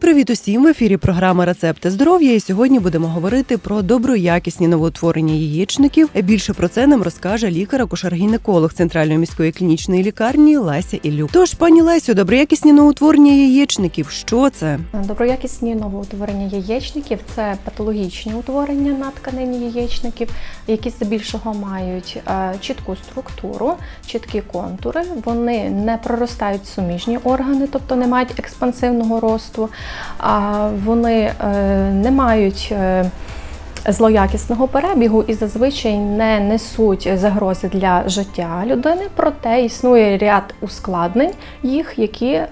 Привіт усім в ефірі програма Рецепти здоров'я. І сьогодні будемо говорити про доброякісні новоутворення яєчників. Більше про це нам розкаже лікар-акушер-гінеколог Центральної міської клінічної лікарні Леся Ілюк. Тож, пані Лесю, доброякісні новоутворення яєчників. Що це? Доброякісні новоутворення яєчників це патологічні утворення на тканині яєчників, які здебільшого мають е, чітку структуру, чіткі контури. Вони не проростають суміжні органи, тобто не мають експансивного росту, вони е, не мають. Злоякісного перебігу і зазвичай не несуть загрози для життя людини, проте існує ряд ускладнень їх, які, е,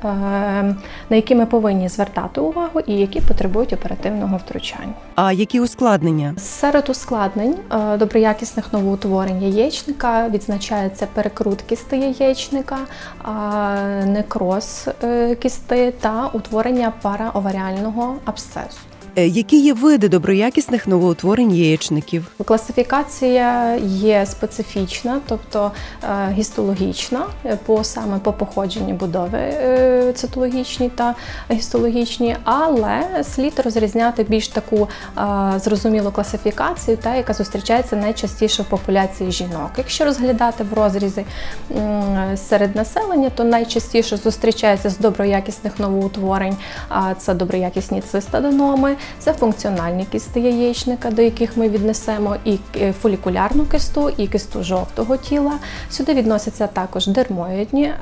на які ми повинні звертати увагу і які потребують оперативного втручання. А які ускладнення? Серед ускладнень е, доброякісних новоутворень яєчника відзначається перекрут кісти яєчника, некроз е, кісти та утворення параоваріального абсцесу. Е, Які є види доброякісних новоутворень яєчників? Класифікація є специфічна, тобто е, гістологічна, е, по саме по походженню будови цитологічні та гістологічні, але слід розрізняти більш таку зрозумілу класифікацію, та яка зустрічається найчастіше в популяції жінок. Якщо розглядати в розрізі серед населення, то найчастіше зустрічається з доброякісних новоутворень. Це доброякісні цистаденоми, це функціональні кисти яєчника, до яких ми віднесемо і е, фолікулярну кисту, і кисту жовтого тіла. Сюди відносяться також дермоїдні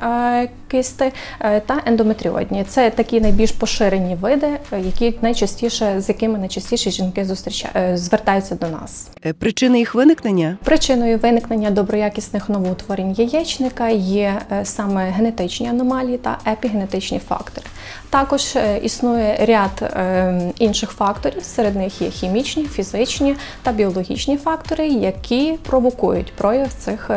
кисти е, та ендометріодні. Це такі найбільш поширені види, е, які найчастіше з якими найчастіше жінки зустріча... е, звертаються до нас. Причини їх виникнення? Причиною виникнення доброякісних новоутворень яєчника є саме генетичні аномалії та епігенетичні фактори. Також існує ряд інших факторів, серед них є хімічні, фізичні та біологічні фактори, які провокують прояв цих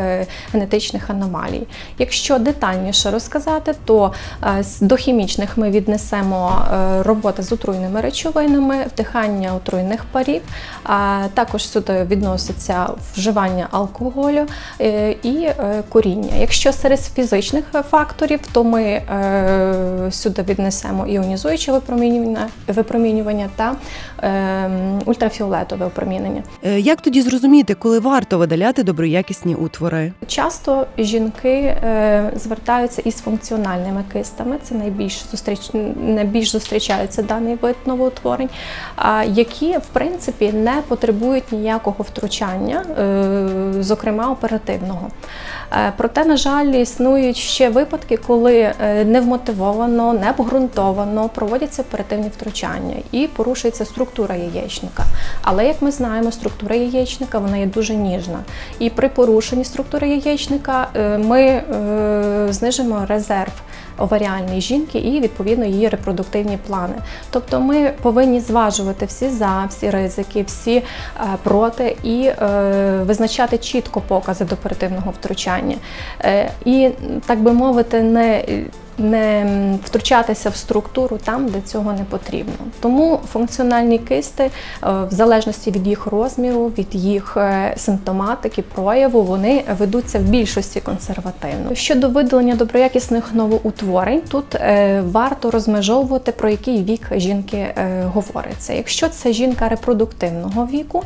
генетичних аномалій. Якщо детальніше розказати, то е, до хімічних ми віднесемо е, робота з отруйними речовинами, вдихання отруйних парів, а також сюди відноситься вживання алкоголю е, і куріння. Якщо серед фізичних факторів, то ми сюди віднесемо іонізуюче випромінювання, випромінювання та ультрафіолетове опромінення. Як тоді зрозуміти, коли варто видаляти доброякісні утвори? Часто жінки звертаються із функціональними кистами, це найбільш зустріч найбільш зустрічається даний вид новоутворень, які в принципі не потребують ніякого втручання, е, зокрема оперативного. Е, Проте, на жаль, існують ще випадки, коли е, невмотивовано, необґрунтовано проводяться оперативні втручання і порушується структура яєчника. Але як ми знаємо, структура яєчника вона є дуже ніжна. І при порушенні структури яєчника ми знижимо резерв оваріальної жінки і відповідно її репродуктивні плани. Тобто ми повинні зважувати всі за, всі ризики, всі е, проти і е, визначати чітко покази до оперативного втручання. Е, і так би мовити, не не втручатися в структуру там, де цього не потрібно. Тому функціональні кисти, е, в залежності від їх розміру, від їх е, симптоматики, прояву, вони ведуться в більшості консервативно. Щодо видалення доброякісних новоутворень, тут е, варто розмежовувати про який вік жінки говориться. Якщо це жінка репродуктивного віку,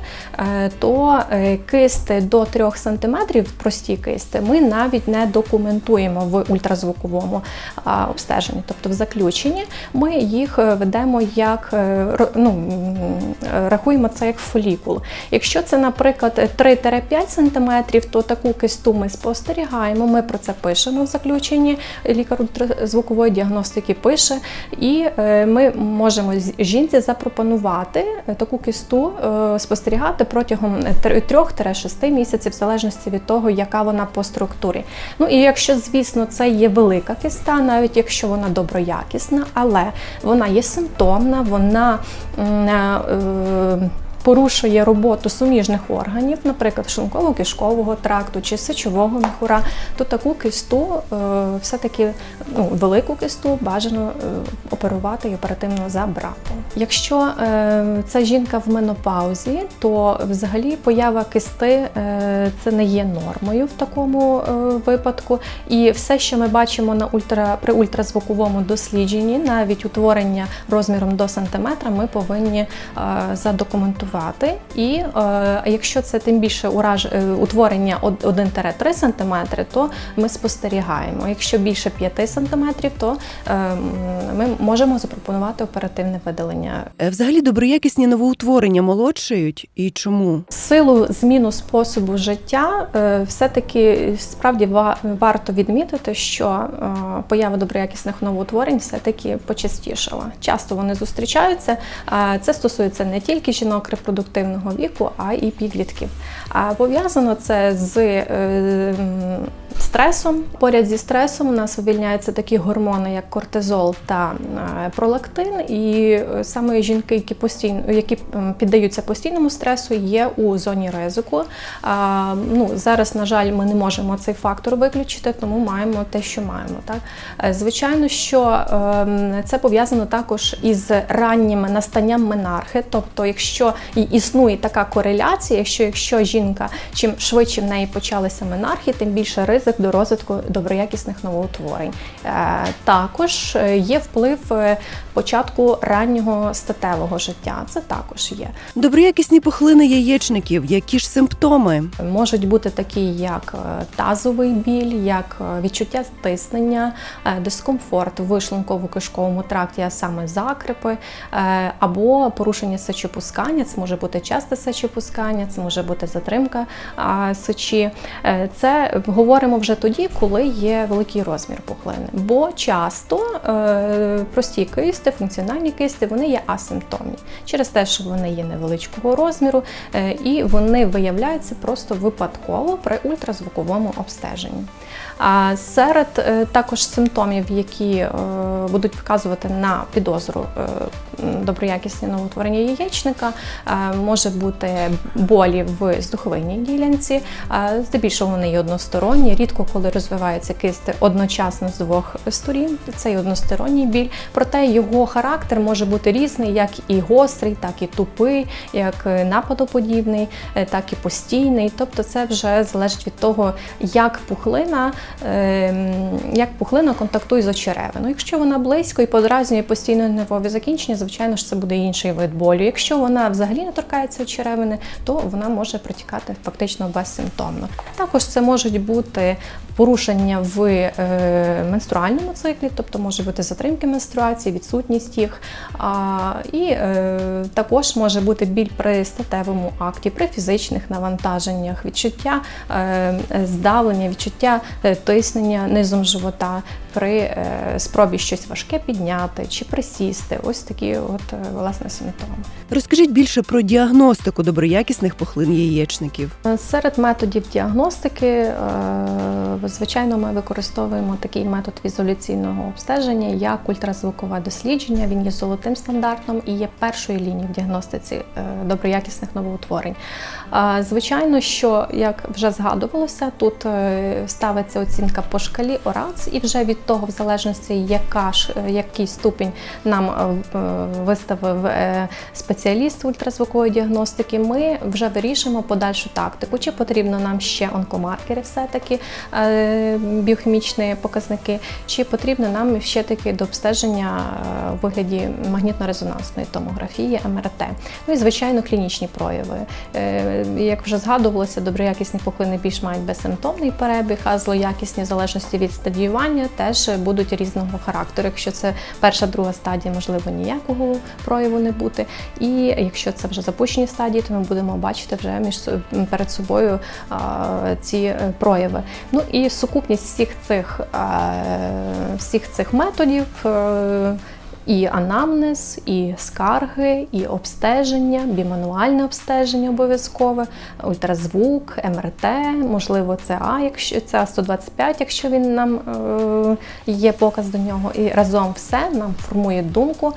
то кисти до 3 см, прості кисти, ми навіть не документуємо в ультразвуковому обстеженні, тобто в заключенні, ми їх е, ведемо як е, ну, е, рахуємо це як фолікул. Якщо це, наприклад, 3-5 см, то таку кисту ми спостерігаємо. Ми про це пишемо в заключенні. Лікар ультразвукової діагностики пише, і ми можемо жінці запропонувати таку кисту спостерігати протягом 3-6 місяців, в залежності від того, яка вона по структурі. Ну і якщо, звісно, це є велика киста, навіть якщо вона доброякісна, але вона є симптомна, вона е, е, порушує роботу суміжних органів, наприклад, шлунково-кишкового тракту чи сечового міхура, то таку кисту е, все-таки ну, велику кисту бажано е, оперувати і оперативно забрати. Якщо е, ця жінка в менопаузі, то взагалі поява кисти це не є нормою в такому випадку. І все, що ми бачимо на ультра при ультразвуковому дослідженні, навіть утворення розміром до сантиметра, ми повинні е, задокументувати. І е, якщо це тим більше ураж, е, утворення 1-3 см, то ми спостерігаємо. Якщо більше 5 см, то е, ми можемо запропонувати оперативне видалення Е, Взагалі доброякісні новоутворення молодшають і чому? силу зміну способу життя е, все-таки справді ва- варто відмітити, що е, поява доброякісних новоутворень все-таки почастішала. Часто вони зустрічаються. Е, Це стосується не тільки жінок репродуктивного віку, а і підлітків. А пов'язано це з е, стресом. Поряд зі стресом у нас вивільняються такі гормони, як кортизол та е, пролактин. І е, саме жінки, які постійно які піддаються постійному стресу, є у зоні ризику. А, ну, зараз, на жаль, ми не можемо цей фактор виключити, тому маємо те, що маємо. Так? Е, Звичайно, що ем, це пов'язано також із раннім настанням менархи. Тобто, якщо і існує така кореляція, якщо, якщо жінка чим швидше в неї почалися менархи, тим більше ризик до розвитку доброякісних новоутворень. Е, Також е, є вплив е, початку раннього статевого життя. Це також є. Доброякісні пухлини яєчників, які ж симптоми? Можуть бути такі, як тазовий біль, як відчуття стиснення, дискомфорт в шлунково-кишковому тракті, а саме закрипи, або порушення сечопускання. Це може бути часте сечопускання, це може бути затримка сечі. Це говоримо вже тоді, коли є великий розмір пухлини. Бо часто е, прості кисти, функціональні кисти, вони є асимптомні через те, що вони є невеличкого розміру, е, і вони виявляються просто випадково при ультразвуковому обстеженні. Серед е, також симптомів, які е, будуть вказувати на підозру е, доброякісні новоутворення яєчника, може бути болі в здуховийній ділянці. Здебільшого вони є односторонні, рідко коли розвиваються кисти одночасно з двох сторін. Це і односторонній біль. Проте його характер може бути різний, як і гострий, так і тупий, як нападоподібний, так і постійний. Тобто, це вже залежить від того, як пухлина, як пухлина контактує з очеревиною. Якщо вона близько і подразнює постійно нервові закінчення, звичайно ж це буде інший вид болю. Якщо вона взагалі не торкається очеревини, то вона може протікати фактично безсимптомно. Також це можуть бути порушення в е, менструальному циклі, тобто може бути затримки менструації, відсутність їх. І е, також може бути біль при статевому акті, при фізичних навантаженнях, відчуття е, здавлення, відчуття тиснення низом живота при е, спробі щось важке підняти чи присісти. Ось такі от е, власне симптоми. Розкажіть більше про діагностику доброякісних пухлин яєчників. Серед методів діагностики, е, звичайно, ми використовуємо такий метод візуляційного обстеження, як ультразвукове дослідження. Він є золотим стандартом і є першою лінією в діагностиці е, доброякісних новоутворень. Е, Звичайно, що як вже згадувалося, тут е, ставиться оцінка по шкалі ОРАЦ, і вже від того, в залежності, яка ж е, який ступінь нам е, е, виставив спеціаліст ультразвукової діагностики, ми вже вирішимо подальшу тактику. Чи потрібно нам ще онкомаркери, все-таки біохімічні показники, чи потрібно нам ще таки до обстеження у вигляді магнітно-резонансної томографії, МРТ. Ну і звичайно, клінічні прояви. Як вже згадувалося, доброякісні пухлини більш мають безсимптомний перебіг, а злоякісні в залежності від стадіювання теж будуть різного характеру. Якщо це перша, друга стадія, можливо, ніякого прояву не бути. І якщо це вже запущені стадії, то ми будемо бачити вже між перед собою ці е, прояви. Ну і сукупність всіх цих, е, всіх цих методів. Е, і анамнез, і скарги, і обстеження, бімануальне обстеження обов'язкове, ультразвук, МРТ, можливо, ЦА, якщо ЦА 125, якщо він нам е, є показ до нього. І разом все нам формує думку,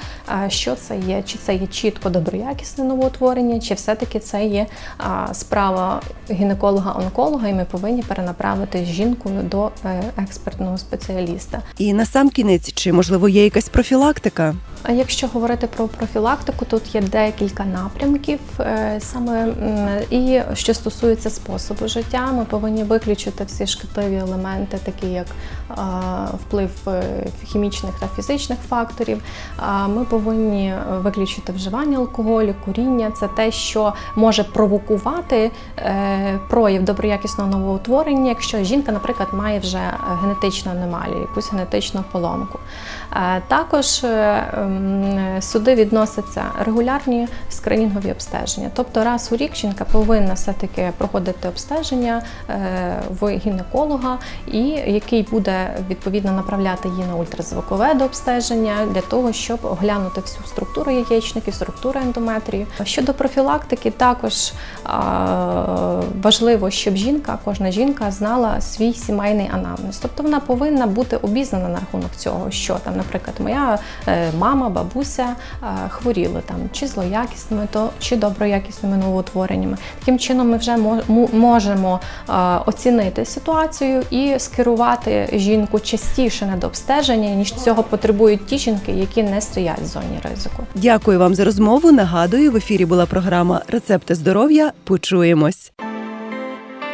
е, що це є, чи це є чітко доброякісне новоутворення, чи все-таки це є а, справа гінеколога-онколога, і ми повинні перенаправити жінку до е, експертного спеціаліста. І на сам кінець, чи можливо є якась профілактика? А якщо говорити про профілактику, тут є декілька напрямків. е, Саме і що стосується способу життя, ми повинні виключити всі шкідливі елементи, такі як вплив е, хімічних та фізичних факторів. Ми повинні виключити вживання алкоголю, куріння. Це те, що може провокувати е, прояв доброякісного новоутворення, якщо жінка, наприклад, має вже генетичну аномалію, якусь генетичну поломку. Також е, сюди відносяться регулярні скринінгові обстеження. Тобто раз у рік жінка повинна все-таки проходити обстеження е, в гінеколога, і який буде відповідно направляти її на ультразвукове дообстеження для того, щоб оглянути всю структуру яєчників, структуру ендометрію. Щодо профілактики, також важливо, щоб жінка, кожна жінка знала свій сімейний анамнез. Тобто вона повинна бути обізнана на рахунок цього, що там, наприклад, моя е, мама, бабуся е, хворіли там чи злоякісними, то чи доброякісними новоутвореннями. Таким чином, ми вже можемо е, оцінити ситуацію і скерувати жінку частіше на дообстеження, ніж цього потребують ті жінки, які не стоять в зоні ризику. Дякую вам за розмову. Нагадую, в ефірі була програма Рецепти здоров'я. Почуємось.